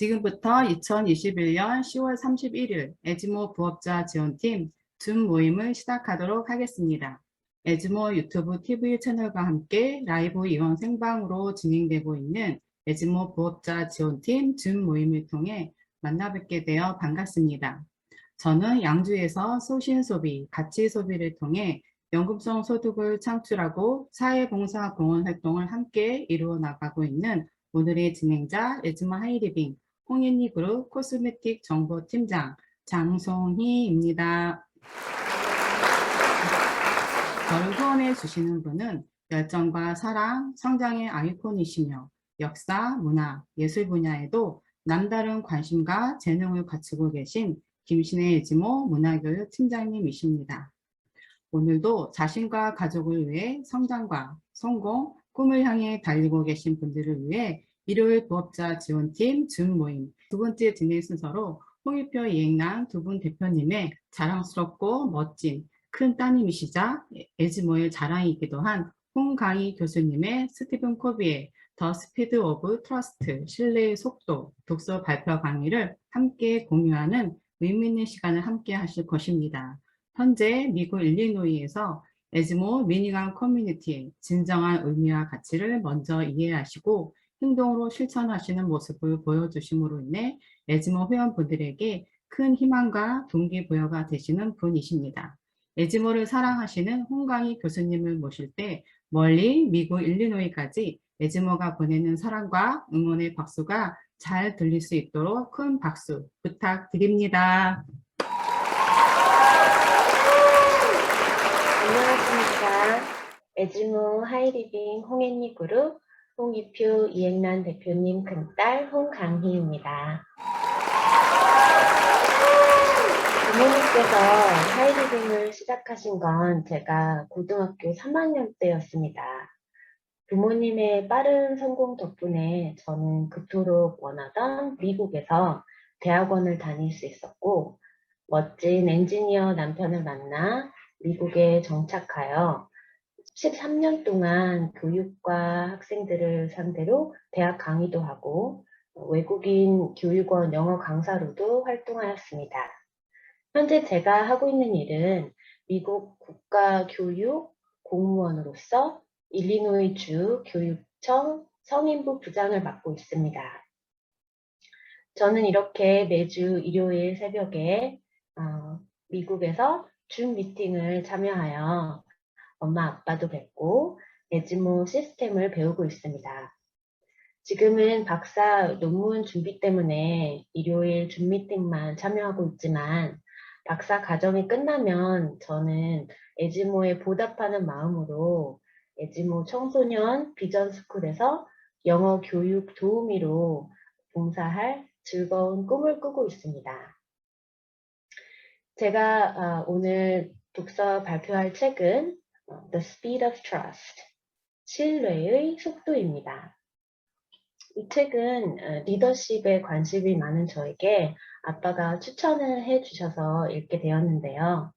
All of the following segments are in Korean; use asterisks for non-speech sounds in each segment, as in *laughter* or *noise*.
지금부터 2021년 10월 31일 에즈모 부업자 지원팀 줌 모임을 시작하도록 하겠습니다. 에즈모 유튜브 TV 채널과 함께 라이브 이원 생방으로 진행되고 있는 에즈모 부업자 지원팀 줌 모임을 통해 만나 뵙게 되어 반갑습니다. 저는 양주에서 소신 소비, 가치 소비를 통해 연금성 소득을 창출하고 사회봉사 공헌 활동을 함께 이루어 나가고 있는 오늘의 진행자 에즈모 하이리빙 홍인리 그룹 코스메틱 정보팀장 장송희입니다. 저를 후원해 주시는 분은 열정과 사랑, 성장의 아이콘이시며 역사, 문화, 예술 분야에도 남다른 관심과 재능을 갖추고 계신 김신혜 에지모 문화교육 팀장님이십니다. 오늘도 자신과 가족을 위해 성장과 성공, 꿈을 향해 달리고 계신 분들을 위해 일요일 부업자 지원팀 줌 모임 두 번째 진행 순서로 홍익표 이행남 두 분 대표님의 자랑스럽고 멋진 큰 따님이시자 에즈모의 자랑이기도 한 홍강희 교수님의 스티븐 코비의 더 스피드 오브 트러스트 신뢰의 속도 독서 발표 강의를 함께 공유하는 의미 있는 시간을 함께 하실 것입니다. 현재 미국 일리노이에서 에즈모 미니강 커뮤니티의 진정한 의미와 가치를 먼저 이해하시고 행동으로 실천하시는 모습을 보여주심으로 인해 에즈모 회원분들에게 큰 희망과 동기부여가 되시는 분이십니다. 에즈모를 사랑하시는 홍강희 교수님을 모실 때 멀리 미국 일리노이까지 에즈모가 보내는 사랑과 응원의 박수가 잘 들릴 수 있도록 큰 박수 부탁드립니다. 안녕하십니까. 에즈모 하이리빙 홍앤리 그룹 홍기표 이행란 대표님 큰딸 홍강희입니다. 부모님께서 하이리빙을 시작하신 건 제가 고등학교 3학년 때였습니다. 부모님의 빠른 성공 덕분에 저는 그토록 원하던 미국에서 대학원을 다닐 수 있었고 멋진 엔지니어 남편을 만나 미국에 정착하여 13년 동안 교육과 학생들을 상대로 대학 강의도 하고 외국인 교육원 영어 강사로도 활동하였습니다. 현재 제가 하고 있는 일은 미국 국가교육 공무원으로서 일리노이주 교육청 성인부 부장을 맡고 있습니다. 저는 이렇게 매주 일요일 새벽에 어, 미국에서 줌 미팅을 참여하여 엄마 아빠도 뵙고 에즈모 시스템을 배우고 있습니다. 지금은 박사 논문 준비 때문에 일요일 줌 미팅만 참여하고 있지만 박사 과정이 끝나면 저는 에즈모에 보답하는 마음으로 에즈모 청소년 비전 스쿨에서 영어 교육 도우미로 봉사할 즐거운 꿈을 꾸고 있습니다. 제가 아, 오늘 독서 발표할 책은 어, The Speed of Trust, 신뢰의 속도입니다. 이 책은 어, 리더십에 관심이 많은 저에게 아빠가 추천을 해주셔서 읽게 되었는데요.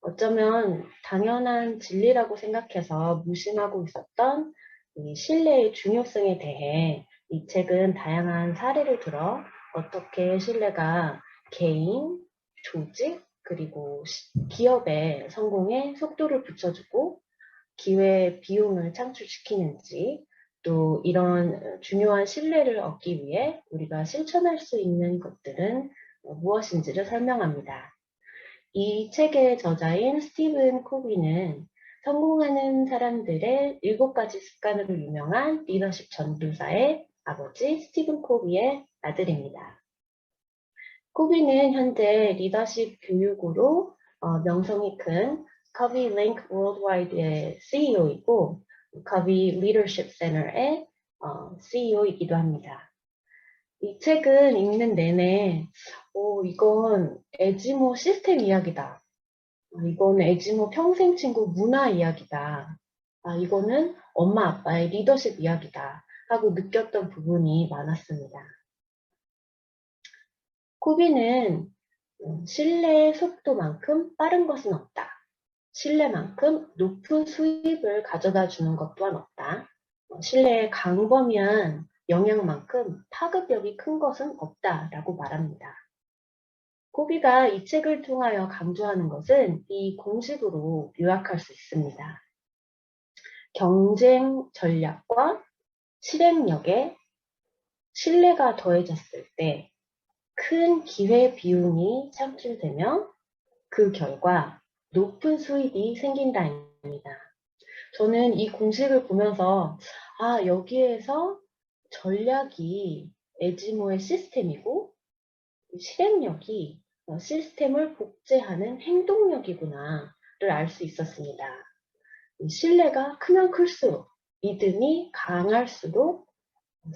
어쩌면 당연한 진리라고 생각해서 무심하고 있었던 이 신뢰의 중요성에 대해 이 책은 다양한 사례를 들어 어떻게 신뢰가 개인, 조직, 그리고 기업의 성공에 속도를 붙여주고 기회 비용을 창출시키는지 또 이런 중요한 신뢰를 얻기 위해 우리가 실천할 수 있는 것들은 무엇인지를 설명합니다. 이 책의 저자인 스티븐 코비는 성공하는 사람들의 일곱 가지 습관으로 유명한 리더십 전도사의 아버지 스티븐 코비의 아들입니다. 코비는 현재 리더십 교육으로 어, 명성이 큰 커비 링크 월드와이드의 CEO이고 커비 리더십 센터의 어, CEO이기도 합니다. 이 책은 읽는 내내 오, 이건 에지모 시스템 이야기다. 아, 이건 에지모 평생 친구 문화 이야기다. 아, 이거는 엄마 아빠의 리더십 이야기다. 하고 느꼈던 부분이 많았습니다. 코비는 음, 신뢰의 속도만큼 빠른 것은 없다. 신뢰만큼 높은 수입을 가져다 주는 것 또한 없다. 어, 신뢰의 광범위한 영향만큼 파급력이 큰 것은 없다라고 말합니다. 코비가 이 책을 통하여 강조하는 것은 이 공식으로 요약할 수 있습니다. 경쟁 전략과 실행력에 신뢰가 더해졌을 때 큰 기회 비용이 창출되며 그 결과 높은 수익이 생긴다입니다. 저는 이 공식을 보면서 아 여기에서 전략이 에지모의 시스템이고 실행력이 어, 시스템을 복제하는 행동력이구나 를 알 수 있었습니다. 이 신뢰가 크면 클수록 믿음이 강할수록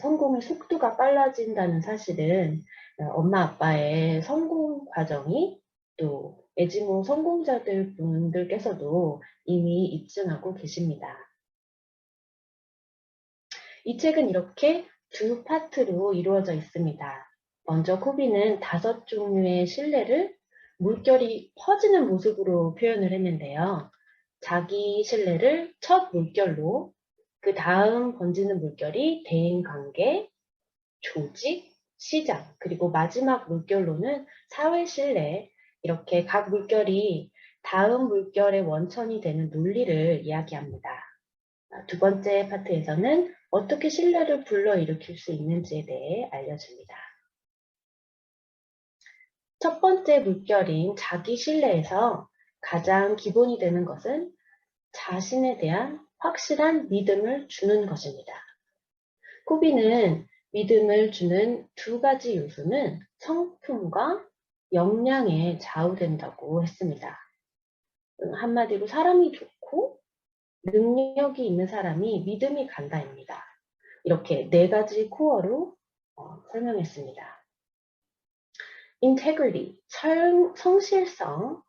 성공의 속도가 빨라진다는 사실은 어, 엄마 아빠의 성공 과정이 또 에지모 성공자들 분들께서도 이미 입증하고 계십니다. 이 책은 이렇게 두 파트로 이루어져 있습니다. 먼저 코비는 다섯 종류의 신뢰를 물결이 퍼지는 모습으로 표현을 했는데요. 자기 신뢰를 첫 물결로, 그 다음 번지는 물결이 대인 관계, 조직, 시장, 그리고 마지막 물결로는 사회 신뢰, 이렇게 각 물결이 다음 물결의 원천이 되는 논리를 이야기합니다. 아, 두 번째 파트에서는 어떻게 신뢰를 불러일으킬 수 있는지에 대해 알려줍니다. 첫 번째 물결인 자기 신뢰에서 가장 기본이 되는 것은 자신에 대한 확실한 믿음을 주는 것입니다. 코비는 믿음을 주는 두 가지 요소는 성품과 역량에 좌우된다고 했습니다. 한마디로 사람이 좋고 능력이 있는 사람이 믿음이 간다입니다. 이렇게 네 가지 코어로 어, 설명했습니다. integrity, 성, 성실성은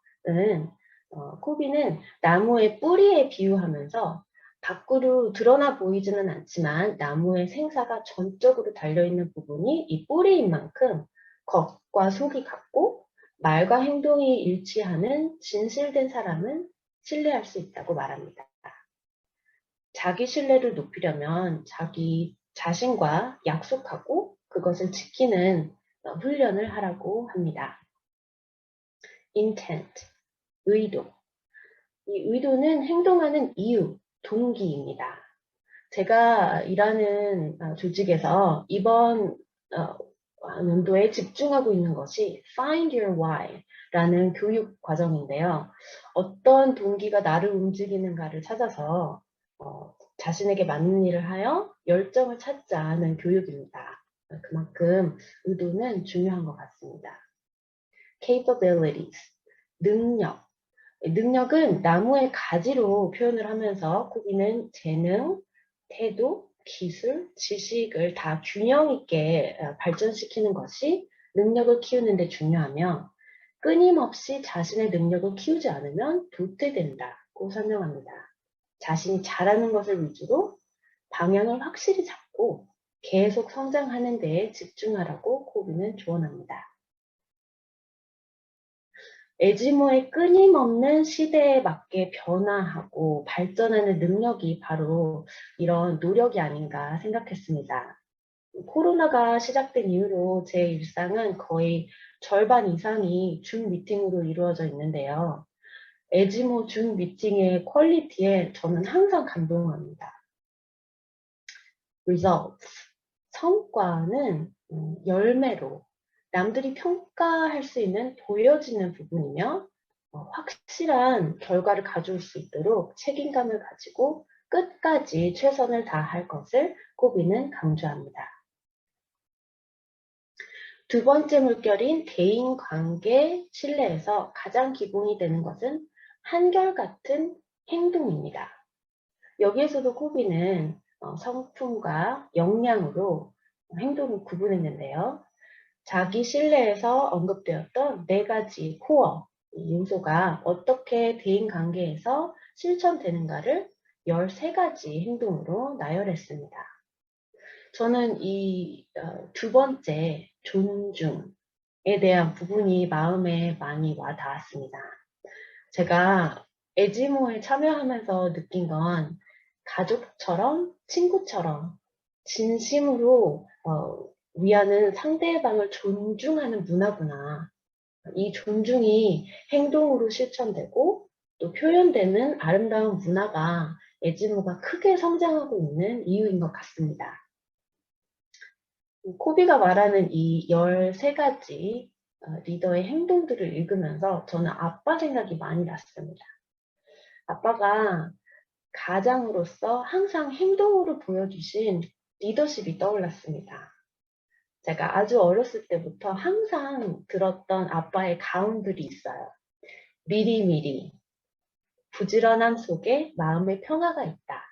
어, 코비는 나무의 뿌리에 비유하면서 밖으로 드러나 보이지는 않지만 나무의 생사가 전적으로 달려있는 부분이 이 뿌리인 만큼 겉과 속이 같고 말과 행동이 일치하는 진실된 사람은 신뢰할 수 있다고 말합니다. 자기 신뢰를 높이려면 자기 자신과 약속하고 그것을 지키는 어, 훈련을 하라고 합니다. intent, 의도. 이 의도는 행동하는 이유, 동기입니다. 제가 일하는 어, 조직에서 이번 어, 연도에 집중하고 있는 것이 Find Your Why 라는 교육 과정인데요. 어떤 동기가 나를 움직이는가를 찾아서 어, 자신에게 맞는 일을 하여 열정을 찾자는 교육입니다. 그만큼 의도는 중요한 것 같습니다. capabilities, 능력. 능력은 나무의 가지로 표현을 하면서 코비는 재능, 태도, 기술, 지식을 다 균형 있게 어, 발전시키는 것이 능력을 키우는 데 중요하며 끊임없이 자신의 능력을 키우지 않으면 도태된다고 설명합니다. 자신이 잘하는 것을 위주로 방향을 확실히 잡고 계속 성장하는 데에 집중하라고 코비는 조언합니다. 에지모의 끊임없는 시대에 맞게 변화하고 발전하는 능력이 바로 이런 노력이 아닌가 생각했습니다. 코로나가 시작된 이후로 제 일상은 거의 절반 이상이 줌 미팅으로 이루어져 있는데요. 에지모 줌 미팅의 퀄리티에 저는 항상 감동합니다. results, 성과는 음, 열매로 남들이 평가할 수 있는 보여지는 부분이며 어, 확실한 결과를 가져올 수 있도록 책임감을 가지고 끝까지 최선을 다할 것을 코비는 강조합니다. 두 번째 물결인 대인관계 신뢰에서 가장 기본이 되는 것은 한결같은 행동입니다. 여기에서도 코비는 어, 성품과 역량으로 행동을 구분했는데요. 자기 신뢰에서 언급되었던 네 가지 코어 요소가 어떻게 대인관계에서 실천되는가를 13가지 행동으로 나열했습니다. 저는 이 두 번째 존중에 대한 부분이 마음에 많이 와 닿았습니다. 제가 에지모에 참여하면서 느낀 건 가족처럼 친구처럼 진심으로 어, 위하는 상대방을 존중하는 문화구나. 이 존중이 행동으로 실천되고 또 표현되는 아름다운 문화가 에즈모가 크게 성장하고 있는 이유인 것 같습니다. 코비가 말하는 이 13가지 어, 리더의 행동들을 읽으면서 저는 아빠 생각이 많이 났습니다. 아빠가 가장으로서 항상 행동으로 보여주신 리더십이 떠올랐습니다. 제가 아주 어렸을 때부터 항상 들었던 아빠의 가운들이 있어요. 미리미리, 부지런함 속에 마음의 평화가 있다.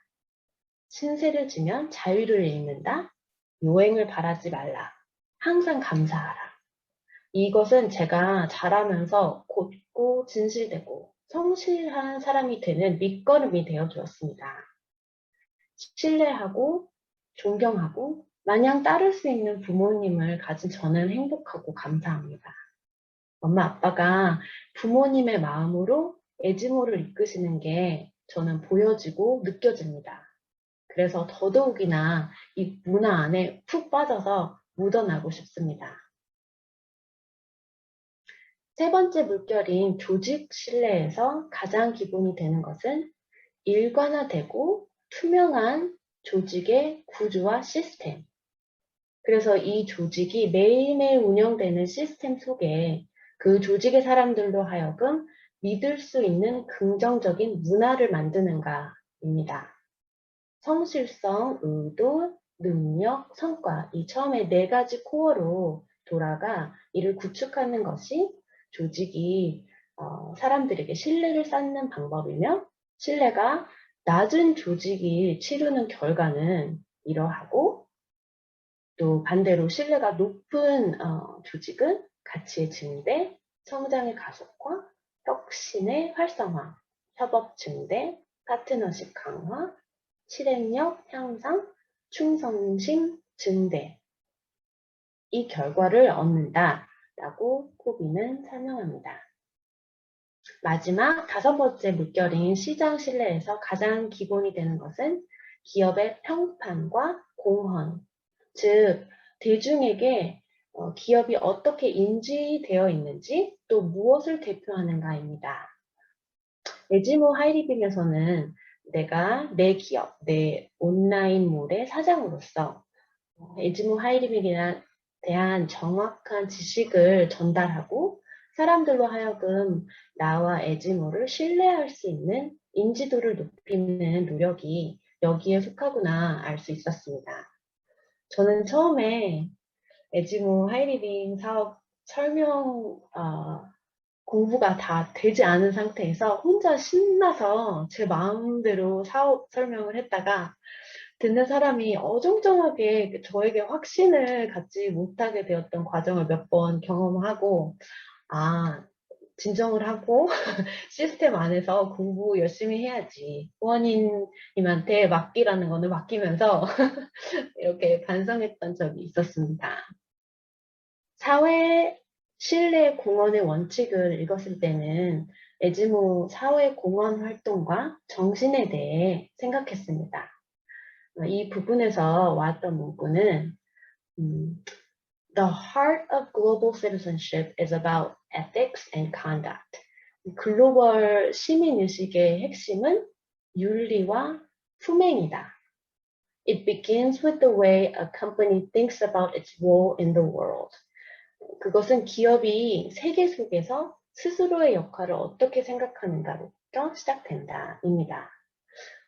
신세를 지면 자유를 잃는다. 요행을 바라지 말라. 항상 감사하라. 이것은 제가 자라면서 곧고 진실되고 성실한 사람이 되는 밑거름이 되어 주었습니다. 신뢰하고 존경하고 마냥 따를 수 있는 부모님을 가진 저는 행복하고 감사합니다. 엄마 아빠가 부모님의 마음으로 에즈모를 이끄시는 게 저는 보여지고 느껴집니다. 그래서 더더욱이나 이 문화 안에 푹 빠져서 묻어나고 싶습니다. 세 번째 물결인 조직 신뢰에서 가장 기본이 되는 것은 일관화되고 투명한 조직의 구조와 시스템. 그래서 이 조직이 매일매일 운영되는 시스템 속에 그 조직의 사람들로 하여금 믿을 수 있는 긍정적인 문화를 만드는가입니다. 성실성, 의도, 능력, 성과 이 처음에 네 가지 코어로 돌아가 이를 구축하는 것이 조직이 어, 사람들에게 신뢰를 쌓는 방법이며 신뢰가 낮은 조직이 치르는 결과는 이러하고 또 반대로 신뢰가 높은 어, 조직은 가치의 증대, 성장의 가속화, 혁신의 활성화, 협업 증대, 파트너십 강화, 실행력 향상, 충성심 증대 이 결과를 얻는다 라고 코비는 설명합니다. 마지막 다섯 번째 물결인 시장 신뢰에서 가장 기본이 되는 것은 기업의 평판과 공헌, 즉 대중에게 어, 기업이 어떻게 인지되어 있는지 또 무엇을 대표하는가입니다. 에지모 하이리빙에서는 내가 내 기업, 내 온라인몰의 사장으로서 에지모 하이리빙에 대한 정확한 지식을 전달하고 사람들로 하여금 나와 에지모를 신뢰할 수 있는 인지도를 높이는 노력이 여기에 속하구나 알 수 있었습니다. 저는 처음에 에지모 하이리빙 사업 설명 어, 공부가 다 되지 않은 상태에서 혼자 신나서 제 마음대로 사업 설명을 했다가 듣는 사람이 어정쩡하게 저에게 확신을 갖지 못하게 되었던 과정을 몇 번 경험하고 아 진정을 하고 *laughs* 시스템 안에서 공부 열심히 해야지 후원인님한테 맡기라는 거는 맡기면서 *laughs* 이렇게 반성했던 적이 있었습니다. 사회 신뢰 공헌의 원칙을 읽었을 때는 에즈모 사회 공헌 활동과 정신에 대해 생각했습니다. 이 부분에서 왔던 문구는 음, The heart of global citizenship is about ethics and conduct. 글로벌 시민 의식의 핵심은 윤리와 품행이다. It begins with the way a company thinks about its role in the world. 그것은 기업이 세계 속에서 스스로의 역할을 어떻게 생각하는가부터 시작된다입니다.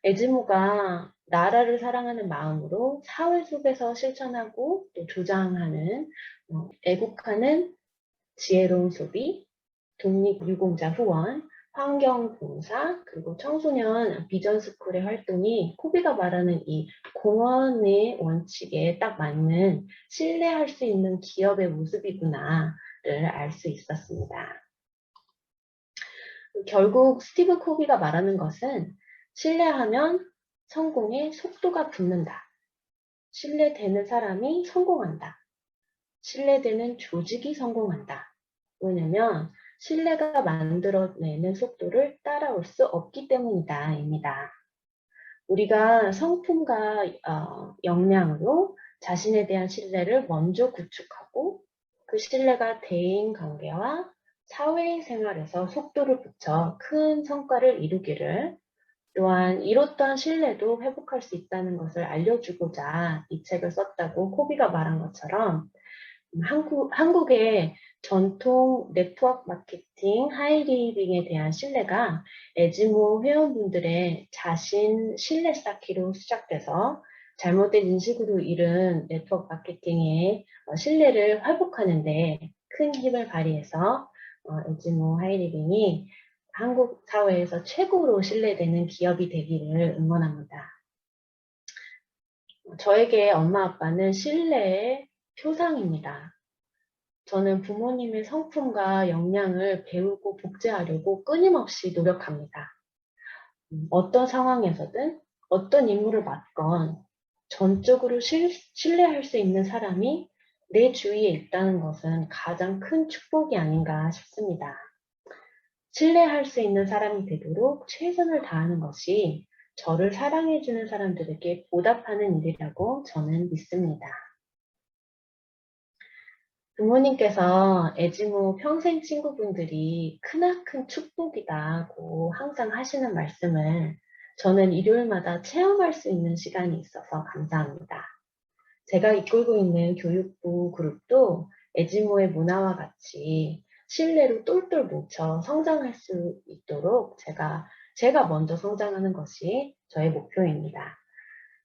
에즈모가 나라를 사랑하는 마음으로 사회 속에서 실천하고 또 조장하는 어, 애국하는 지혜로운 소비, 독립유공자 후원, 환경봉사, 그리고 청소년 비전스쿨의 활동이 코비가 말하는 이 공헌의 원칙에 딱 맞는 신뢰할 수 있는 기업의 모습이구나를 알 수 있었습니다. 결국 스티브 코비가 말하는 것은 신뢰하면 성공의 속도가 붙는다. 신뢰되는 사람이 성공한다. 신뢰되는 조직이 성공한다. 왜냐면 신뢰가 만들어내는 속도를 따라올 수 없기 때문이다. 입니다. 우리가 성품과 어, 역량으로 자신에 대한 신뢰를 먼저 구축하고 그 신뢰가 대인 관계와 사회 생활에서 속도를 붙여 큰 성과를 이루기를 또한 이뤘던 신뢰도 회복할 수 있다는 것을 알려주고자 이 책을 썼다고 코비가 말한 것처럼 음, 한국, 한국의 전통 네트워크 마케팅, 하이리빙에 대한 신뢰가 에즈모 회원분들의 자신 신뢰 쌓기로 시작돼서 잘못된 인식으로 이른 네트워크 마케팅의 어, 신뢰를 회복하는 데 큰 힘을 발휘해서 어, 에즈모 하이리빙이 한국 사회에서 최고로 신뢰되는 기업이 되기를 응원합니다. 저에게 엄마 아빠는 신뢰의 표상입니다. 저는 부모님의 성품과 역량을 배우고 복제하려고 끊임없이 노력합니다. 음, 어떤 상황에서든 어떤 임무를 맡건 전적으로 실- 신뢰할 수 있는 사람이 내 주위에 있다는 것은 가장 큰 축복이 아닌가 싶습니다. 신뢰할 수 있는 사람이 되도록 최선을 다하는 것이 저를 사랑해주는 사람들에게 보답하는 일이라고 저는 믿습니다. 부모님께서 에즈모 평생 친구분들이 크나큰 축복이다고 항상 하시는 말씀을 저는 일요일마다 체험할 수 있는 시간이 있어서 감사합니다. 제가 이끌고 있는 교육부 그룹도 에즈모의 문화와 같이 신뢰로 똘똘 뭉쳐 성장할 수 있도록 제가, 제가 먼저 성장하는 것이 저의 목표입니다.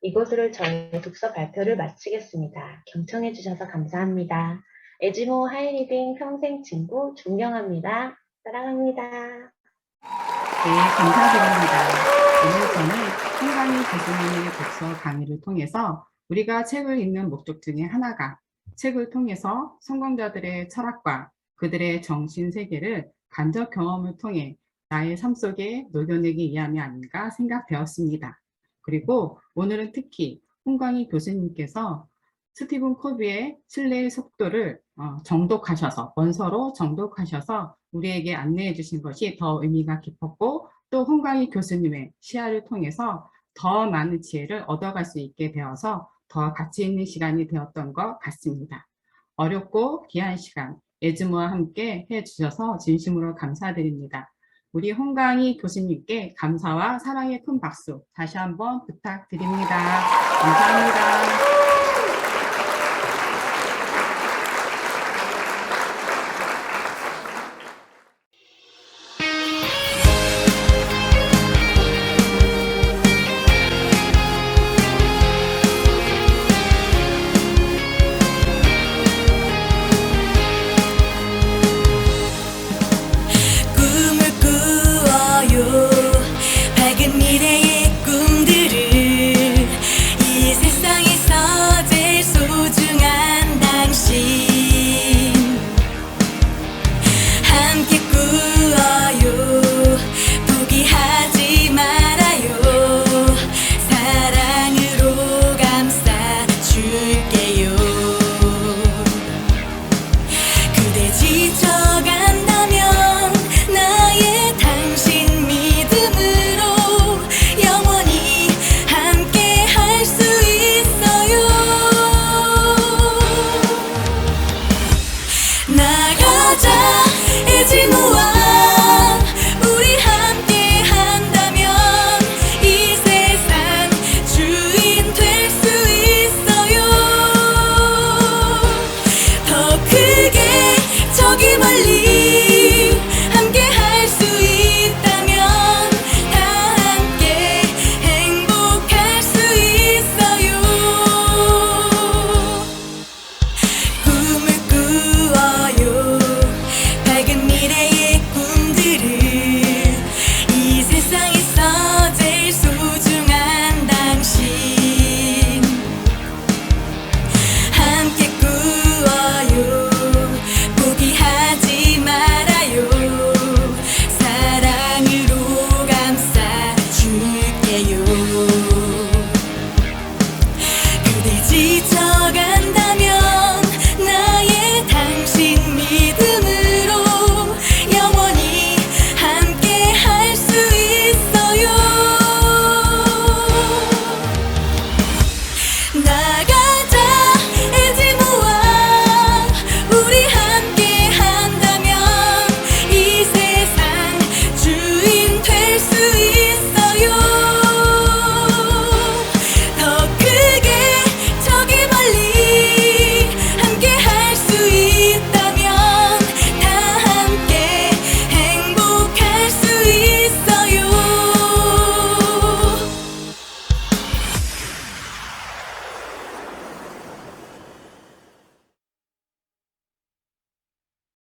이것으로 저의 독서 발표를 마치겠습니다. 경청해 주셔서 감사합니다. 에지모 하이리빙 평생 친구 존경합니다. 사랑합니다. 네, 감사드립니다. 오늘 저는 한강희 교수님의 독서 강의를 통해서 우리가 책을 읽는 목적 중에 하나가 책을 통해서 성공자들의 철학과 그들의 정신 세계를 간접 경험을 통해 나의 삶 속에 녹여내기 위함이 아닌가 생각되었습니다. 그리고 오늘은 특히 홍광희 교수님께서 스티븐 코비의 신뢰의 속도를 어, 정독하셔서 원서로 정독하셔서 우리에게 안내해 주신 것이 더 의미가 깊었고 또 홍광희 교수님의 시야를 통해서 더 많은 지혜를 얻어갈 수 있게 되어서 더 가치 있는 시간이 되었던 것 같습니다. 어렵고 귀한 시간 에즈모와 함께 해주셔서 진심으로 감사드립니다. 우리 홍강희 교수님께 감사와 사랑의 큰 박수 다시 한번 부탁드립니다. 감사합니다.